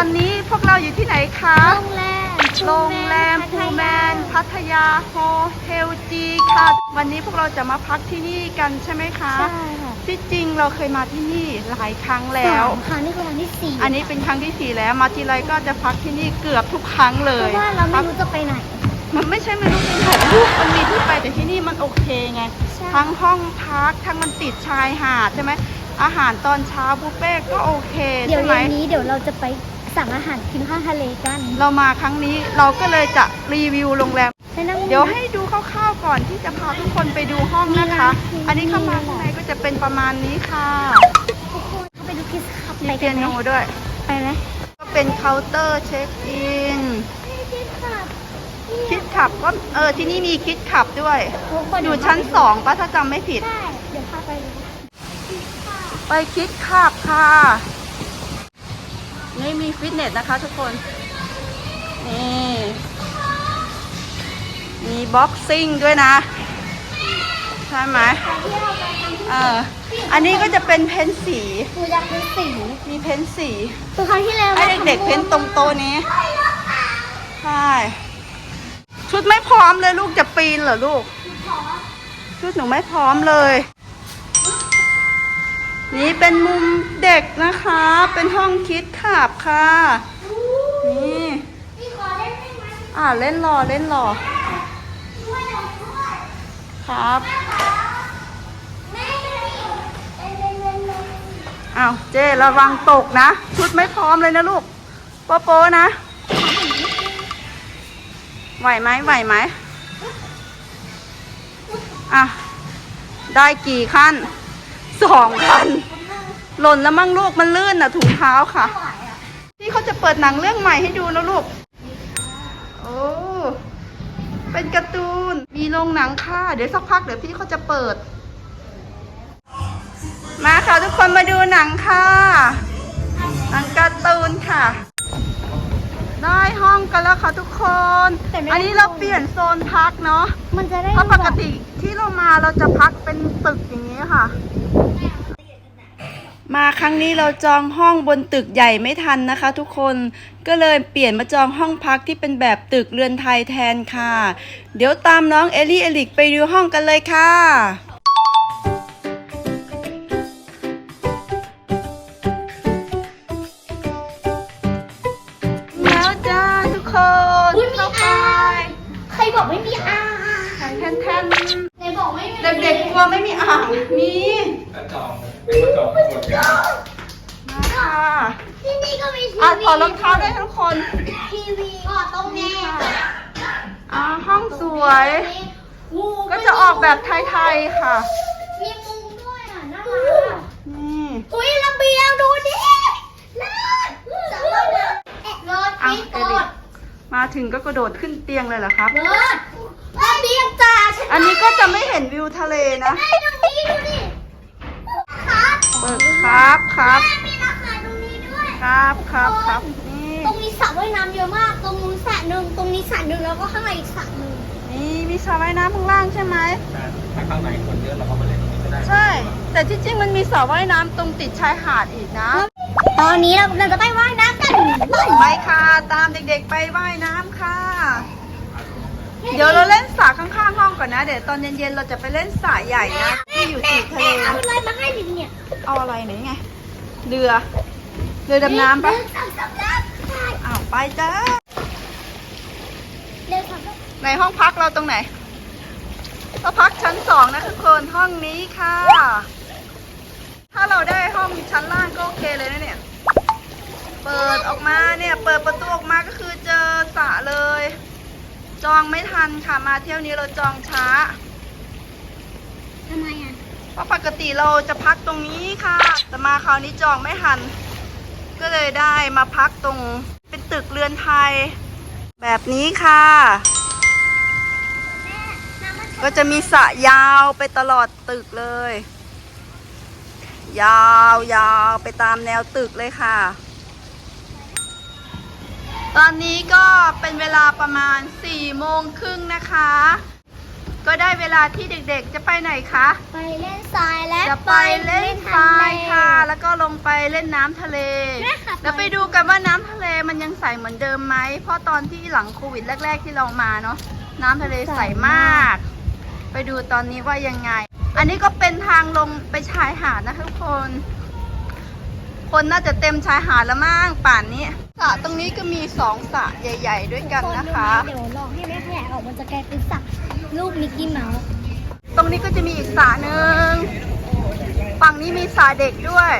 อนนี้พวกเราอยู่ที่ไหนคะ โรงแรมโรงแรมพูแมน พัทยาโฮเทลจีค่ะ วันนี้พวกเราจะมาพักที่นี่กันใช่ไหมคะ ใช่ค่ะที่จริงเราเคยมาที่นี่หลายครั้งแล้ว สามครั้งนี่คือครั้งที่สี่อันนี้เป็นครั้งที่สี่แล้ว มาทีไรก็จะพักที่นี่เกือบทุกครั้งเลเพยราะว่าเราไม่พักรู้จะไปไหน มันไม่ใช่ไม่รู้เป็นถ่ายรูปมันมีที่ไปแต่ที่นี่มันโอเคไง ใช่ ทั้งห้องพักทั้งมันติดชายหาดใช่ไหมอาหารตอนเช้าบุฟเฟ่ต์ก็โอเคเดี๋ยวใช่ไหม เย็นนี้เดี๋ยวเราจะไป สั่งอาหารกินข้างทะเลกันเรามาครั้งนี้เราก็เลยจะรีวิวโรงแรมไปนั่งเดี๋ยวให้ดูคร่าวๆก่อนที่จะพาทุกคนไปดูห้องนะคะมีร้านอันนี้เข้ามาข้างในก็จะเป็นประมาณนี้ค่ะทุกคนเข้าไปดูคิสคับมีไปเปีกัยนไหมโนด้วย ไปไหมก็เป็นเคาน์เตอร์เช็คอิน คิสคับคิดขับก็เออที่นี่มีคิดขับด้วย ทุกคนอยู่ชั้นสองปะถ้าจำไม่ผิด ใช่เดี๋ยวพาไปดูไปคิดขับค่ะนี่มี ฟิตเนสนะคะทุกคน นี่มีบ็อกซิ่งด้วยนะ ใช่ไหมที่เราไปทำที่เอออันนี้ก็จะเป็นเพ้นสีหนูอยากเป็นสีมีเพ้นสีคือครั้งที่แล้วให้เด็กๆเพ้นตรงโต๊ะนี้ ใช่ ชุดไม่พร้อมเลยลูกจะปีนเหรอลูก ชุดหนูไม่พร้อมเลย นี่เป็นมุมเด็กนะคะ เป็นห้องคิดขับค่ะ นี่พี่ขอเล่นหมอ่าเล่นรอเล่นรอช่วยหน่อครับอ้าวเจระวังตกนะ ชุดไม่พร้อมเลยนะลูกโป๊โป๊นะ ไหวไหมไหวไหมอะ ได้กี่ขั้น สองขั้นหล่นแล้วมั่งลูกมันลื่นน่ะถุงเท้าค่ะไหวอะที่เขาจะเปิดหนังเรื่องใหม่ให้ดูนะลูก โอ้ เป็นการ์ตูน มีโรงหนังค่ะ เดี๋ยวสักพักเดี๋ยวพี่เขาจะเปิด มาค่ะทุกคนมาดูหนังค่ะ หนังการ์ตูนค่ะได้ห้องกันแล้วค่ะทุกคนแต่ไม่อันนี้เราเปลี่ยนโซนพักเนาะ มันจะได้เพราะปกติ ที่เรามาเราจะพักเป็นตึกอย่างนี้ค่ะ มาครั้งนี้เราจองห้องบนตึกใหญ่ไม่ทันนะคะ ทุกคนก็เลยเปลี่ยนมาจองห้องพักที่เป็นแบบตึกเรือนไทยแทนค่ะ เดี๋ยวตามน้องเอลี่เอลิกไปดูห้องกันเลยค่ะแล้วจ้าทุกคนอุ๊ยมีเข้าไปอ่างใครบอกไม่มีอ่างแทนแทนแทนไหน บอกไม่มีเด็กๆกลัวไม่มีอ่างมีกระจองเป็นกระจองหมดแล้วมาค่ะที่นี่ก็มีทีอะวีถอดรองเท้าได้ทุกคนทีวีก็ตรงนี้อ่าห้องสวยงูก็จะออกแบบไทยๆค่ะ มีมุมด้วยอะน่ารักอะนี่อุ้ยระเบียงดูดิเลิศสวยนะเลิศอะพี่เอกลิดกมาถึงก็กระโดดขึ้นเตียงเลยเหรอครับ อันนี้ก็จะไม่เห็นวิวทะเลนะไอ้ตรงนี้ดูดิครับเปิดครับครับแม่มีราคาตรงนี้ด้วย ครับครับครับนี่ตรงนี้สระว่ายน้ำเยอะมาก ตรงนู้นสระหนึ่งตรงนี้สระหนึ่งแล้วก็ข้างในอีกสระหนึ่งนี่มีสระว่ายน้ำข้างล่างใช่ไหมถ้าข้างในคนเยอะเราก็มาเล่นตรงนี้ก็ได้ ใช่ แต่ที่จริงมันมีสระว่ายน้ำตรงติดชายหาดอีกนะ ตอนนี้เราเราจะไปว่ายน้ำกันไปค่ะ ตามเด็กๆไปว่ายน้ำค่ะ เดี๋ยวเราเล่นสระข้างๆห้องก่อนนะ เดี๋ยวตอนเย็นๆเราจะไปเล่นสระใหญ่นะที่อยู่ติดทะเลเอาอะไรมาให้ดิเนี่ยเอาอะไรไหนไงเรือเรือดำน้ำปะเดินสำสำรับใช่อ้าวไปจ้าเดินสำรับในห้องพักเราตรงไหนก็พักชั้นสองนะทุกคนห้องนี้ค่ะ ถ้าเราได้ห้องชั้นล่างก็โอเคเลยนะเนี่ย เปิดออกมาเนี่ย เปิดประตูออกมาก็คือเจอสระเลย จองไม่ทันค่ะมาเที่ยวนี้เราจองช้า ทำไมอะ เพราะปกติเราจะพักตรงนี้ค่ะ แต่มาคราวนี้จองไม่ทัน ก็เลยได้มาพักตรงเป็นตึกเรือนไทย แบบนี้ค่ะน้ำมันก็จะมีสระยาวไปตลอดตึกเลย ยาวยาวไปตามแนวตึกเลยค่ะ ตอนนี้ก็เป็นเวลาประมาณ4ี่โมงครึ่งนะคะ ก็ได้เวลาที่เด็กๆจะไปไหนคะ ไปเล่นทรายและจะไปเล่นทรายค่ะ แล้วก็ลงไปเล่นน้ำทะเล แม่ค่ะแล้วไปดูกันว่าน้ำทะเลมันยังใสเหมือนเดิมไหม เพราะตอนที่หลังโควิดแรก ๆ ที่เรามาเนาะน้ำทะเลใสมาก ไปดูตอนนี้ว่ายังไง อันนี้ก็เป็นทางลงไปชายหาดนะคะทุกคน คนน่าจะเต็มชายหาดแล้วมั้งป่านนี้ สระตรงนี้ก็มีสองสระใหญ่ ๆ ด้วยกันนะคะ เดี๋ยวลองให้แม่ขยายออกมันจะกลายเป็นสักรูปมิกกี้เมาส์ตรงนี้ก็จะมีอีกสระหนึ่งฝั่งนี้มีสระเด็กด้วย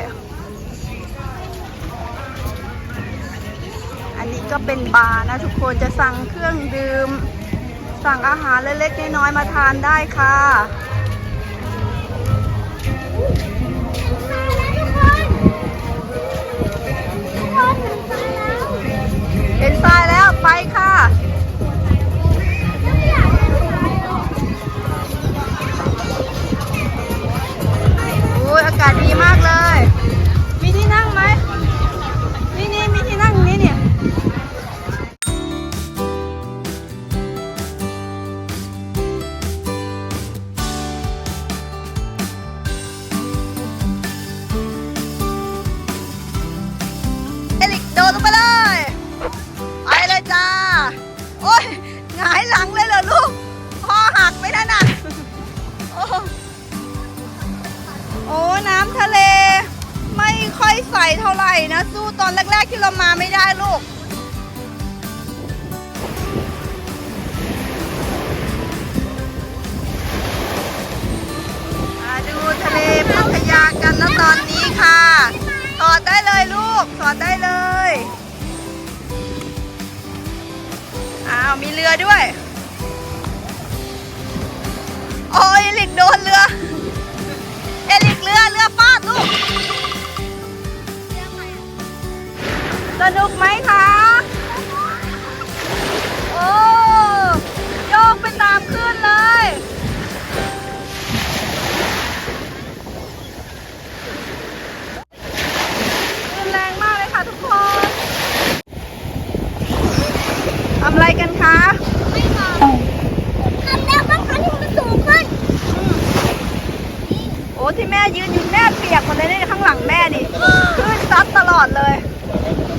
อันนี้ก็เป็นบาร์นะทุกคนจะสั่งเครื่องดื่ม สั่งอาหารเล็กๆน้อยๆมาทานได้ค่ะ ค่อยใสเท่าไหร่นะ สู้ตอนแรก ๆ ที่เรามาไม่ได้ลูก มาดูทะเลพัทยากันนะตอนนี้ค่ะ ถอดได้เลยลูก ถอดได้เลย อ้าว มีเรือด้วย โอ้ยลิกโดนเรือ นุกไหม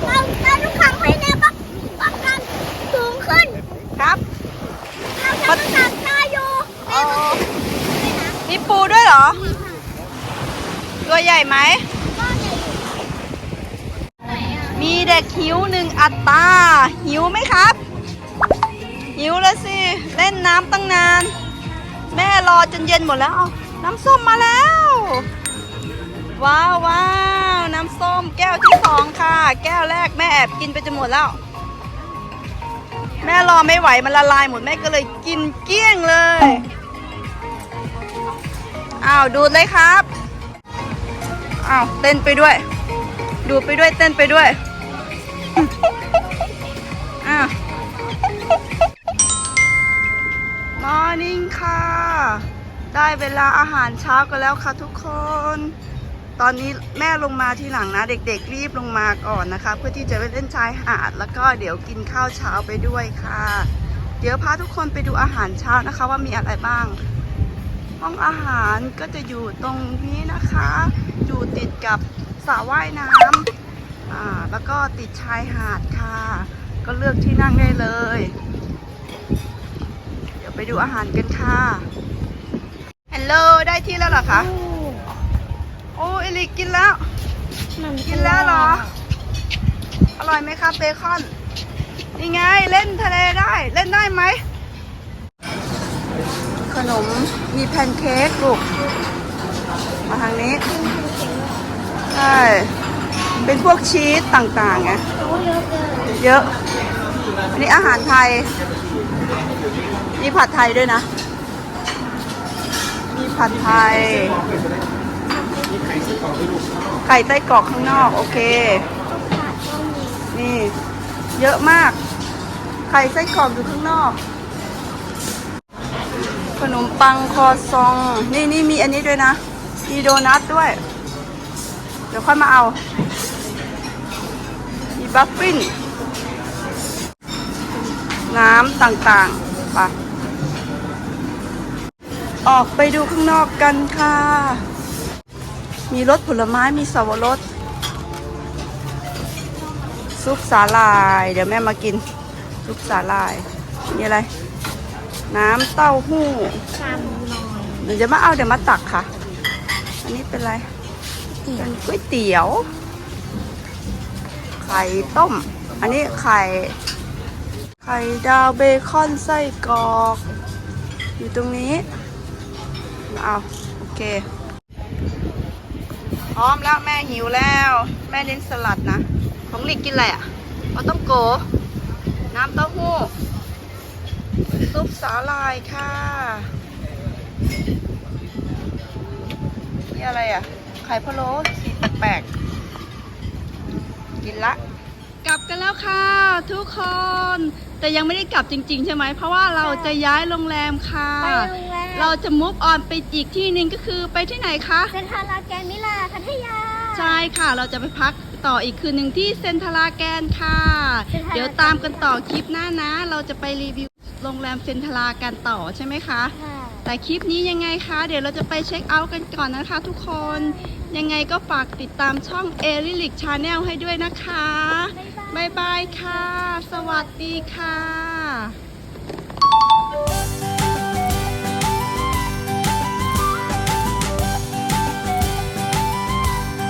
เราเราทุกครั้งให้แนวป้องป้องกันสูงขึ้นครับเราจะต้องทำได้อยู่อ๋อมีปูด้วยเหรอ ตัวใหญ่ไหม มีเด็กหิวหนึ่งอัตราหิวไหมครับ หิวแล้วสิ เล่นน้ำตั้งนาน แม่รอจนเย็นหมดแล้ว น้ำส้มมาแล้ว ว้าวว้าว น้ำส้มแก้วที่สองค่ะ แก้วแรกแม่แอบกินไปจนหมดแล้ว แม่รอไม่ไหวมันละลายหมดแม่ก็เลยกินเกลี้ยงเลยอ้าวดูดเลยครับอ้าวเต้นไปด้วย ดูไปด้วยเต้นไปด้วยอะมอร์นิ่งค่ะ ได้เวลาอาหารเช้ากันแล้วค่ะทุกคน ตอนนี้แม่ลงมาทีหลังนะ เด็กๆรีบลงมาก่อนนะคะ เพื่อที่จะไปเล่นชายหาด แล้วก็เดี๋ยวกินข้าวเช้าไปด้วยค่ะ เดี๋ยวพาทุกคนไปดูอาหารเช้านะคะ ว่ามีอะไรบ้าง ห้องอาหารก็จะอยู่ตรงนี้นะคะ อยู่ติดกับสระว่ายน้ำอ่าแล้วก็ติดชายหาดค่ะ ก็เลือกที่นั่งได้เลย เดี๋ยวไปดูอาหารกันค่ะฮัลโหลได้ที่แล้วเหรอคะ ติกกินแล้ว กินแล้วเหรอ อร่อยไหมคะเบคอนนี่ไงเล่นทะเลได้เล่นได้ไหม ขนมมีแพนเค้กลูก มาทางนี้ ใช่ เป็นพวกชีสต่างๆไงเยอะเกินเยอะอันนี้อาหารไทย มีผัดไทยด้วยนะ มีผัดไทย ไก่ไส้กรอกข้างนอก โอเค นี่ เยอะมาก ไข่ไส้กรอกอยู่ข้างนอก ขนมปังคอซอง นี่นี่มีอันนี้ด้วยนะ มีโดนัทด้วย เดี๋ยวค่อยมาเอา มีบัฟฟินน้ำต่างๆ ไป ออกไปดูข้างนอกกันค่ะ มีรสผลไม้มีสวรสซุปสาลาย เดี๋ยวแม่มากินซุปสาลายมีอะไร น้ำเต้าหู้ชามน้อยเดี๋ยวจะมาเอาเดี๋ยวมาตักค่ะ อันนี้เป็นอะไรเป็นก๋วยเตี๋ยว ไข่ต้ม อันนี้ไข่ ไข่ดาวเบคอนไส้กรอก อยู่ตรงนี้ เอา โอเค พร้อมแล้วแม่หิวแล้ว แม่เน้นสลัดนะ ของหลิกกินอะไรอะเอาต้องโก น้ำเต้าหู้ ซุปสาลายค่ะ นี่อะไรอะ ไข่พะโล้สีแปลกๆ กินละ กลับกันแล้วค่ะ ทุกคน แต่ยังไม่ได้กลับจริง ๆ ใช่ไหม เพราะว่าเราจะย้ายโรงแรมค่ะไปโรงแรม เราจะมุกออนไปอีกที่หนึ่งก็คือไปที่ไหนคะเซนทรัลลาแกนมิลาพัทยา ใช่ค่ะ เราจะไปพักต่ออีกคืนหนึ่งที่เซนทราแกนค่ะ เซ็นทราแกน เดี๋ยวตามกันต่อคลิปหน้านะ เราจะไปรีวิวโรงแรมเซนทรากันต่อใช่ไหมคะ ค่ะแต่คลิปนี้ยังไงคะ เดี๋ยวเราจะไปเช็คเอาท์กันก่อนนะคะทุกคน ยังไงก็ฝากติดตามช่องเอริลิกชาแนลให้ด้วยนะคะบ๊ายบายบ๊ายบายค่ะ สวัสดีค่ะ